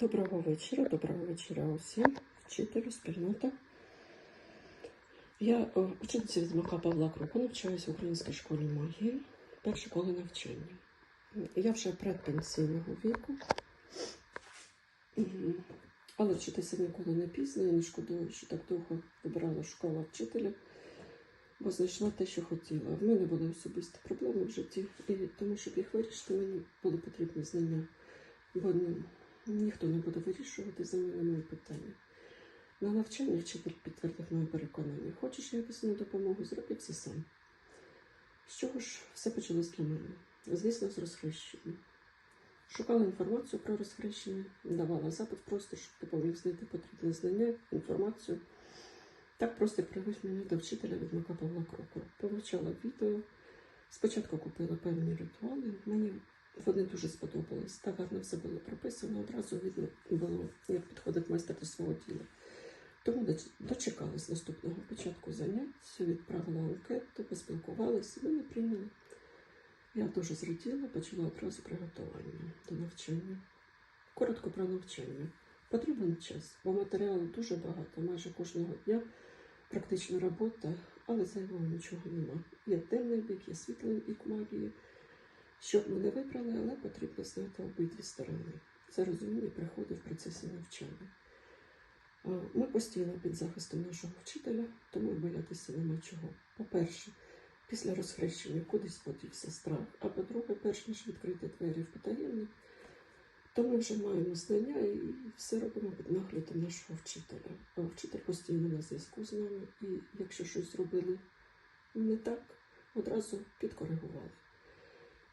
Доброго вечора, доброго вечора усім, вчителю, спільнота. Я е, учениця від Мака Павла Крука, навчаюся в українській школі магії, перше коло навчання. Я вже предпенсійного віку, але вчитися ніколи не пізно. Я не шкодую, що так довго вибирала школу вчителя, бо знайшла те, що хотіла. В мене були особисті проблеми в житті, і тому, щоб їх вирішити, мені були потрібні знання. Бо ніхто не буде вирішувати за мене мої питання. На навчанні вчитель підтвердив моє переконання. Хочеш якісну допомогу, зроби все сам. З чого ж все почалось для мене? Звісно, з розхрещення. Шукала інформацію про розхрещення, давала запит просто, щоб допоміг знайти потрібне знання, інформацію. Так просто привів мене до вчителя від Мака Павла Кроку. Повивчала відео. Спочатку купила певні ритуали. Мені вони дуже сподобались. Так гарно все було прописано. Одразу видно було, як підходить майстер до свого тіла. Тому дочекалась наступного початку занять, відправила анкету, поспілкувалася, мене прийняли. Я дуже зраділа, почала одразу приготування до навчання. Коротко про навчання. Потрібен час, бо матеріалу дуже багато, майже кожного дня практична робота, але зайвого нічого нема. Є темний бік, є світлий бік магії. Щоб ми не вибрали, але потрібно знати обидві сторони. Це розуміння приходить в процесі навчання. Ми постійно під захистом нашого вчителя, тому боятися нема чого. По-перше, після розхрещення кудись подівся страх, а по-друге, перш ніж відкрити двері в потаємне, то ми вже маємо знання і все робимо під наглядом нашого вчителя. А вчитель постійно на зв'язку з нами, і якщо щось робили не так, одразу підкоригували.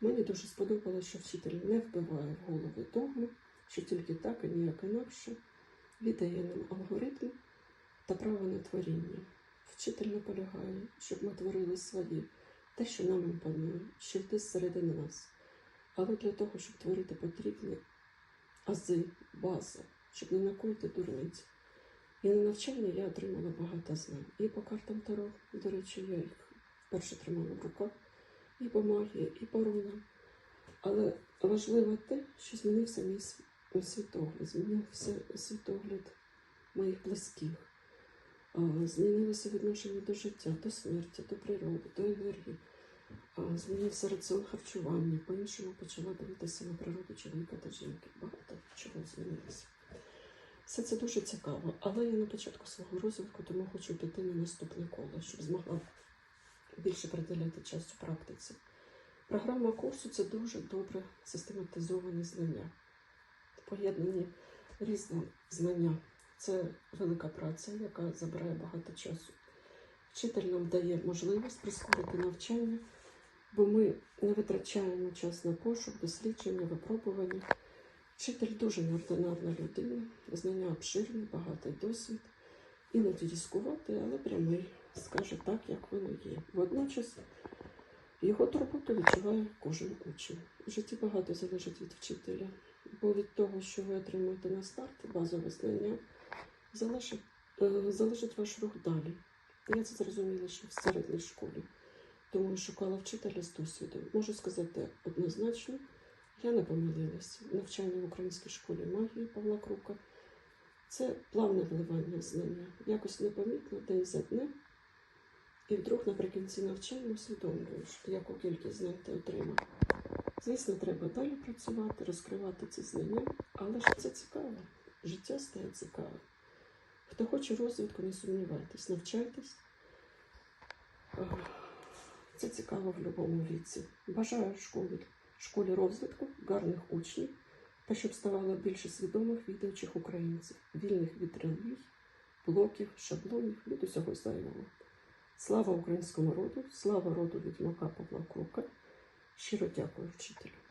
Мені дуже сподобалося, що вчитель не вбиває в голови догми, що тільки так і ніяк інакше віддає нам алгоритм та право на творіння. Вчитель наполягає, щоб ми творили своє, те, що нам імпонує, що йде зсередини нас. Але для того, щоб творити потрібні ази, база, щоб не накоїти дурниць. І на навчанні я отримала багато знань. І по картам Таро, до речі, я їх вперше тримала в руках і по магії, і по рунам. Але важливо те, що змінився мій світогляд, змінився світогляд моїх близьких, змінилося відношення до життя, до смерті, до природи, до енергії. Змінився раціон харчування, по-іншому почала дивитися на природу чоловіка та жінки. Багато чого змінилося. Все це дуже цікаво, але я на початку свого розвитку, тому хочу піти на наступне коло, щоб змогла більше приділяти часу практиці. Програма курсу це дуже добре систематизовані знання, поєднані різні знання. Це велика праця, яка забирає багато часу. Вчитель нам дає можливість прискорити навчання, бо ми не витрачаємо час на пошук, дослідження, випробування. Вчитель дуже неординарна людина, знання обширні, багатий досвід, іноді різкувати, але прямий, скаже так, як воно є. Водночас його турботу відчуває кожен учень. В житті багато залежить від вчителя, бо від того, що ви отримуєте на старті, базове знання, залежить, е, залежить ваш рух далі. Я це зрозуміла ще в середній школі, тому шукала вчителя з досвідом. Можу сказати однозначно, я не помилилася. Навчання в українській школі магії Павла Крука це плавне вливання знання, якось непомітно день за днем. І вдруг наприкінці навчання усвідомлюєш, яку кількість знань ти отримав. Звісно, треба далі працювати, розкривати ці знання, але ж це цікаво. Життя стає цікавим. Хто хоче розвитку, не сумнівайтесь, навчайтесь. Це цікаво в будь-якому віці. Бажаю школі, школі розвитку, гарних учнів та щоб ставало більше свідомих відаючих українців, вільних від релігій, блоків, шаблонів, від усього зайвого. Слава українському роду, слава роду відьмака Павла Крука. Щиро дякую вчителю.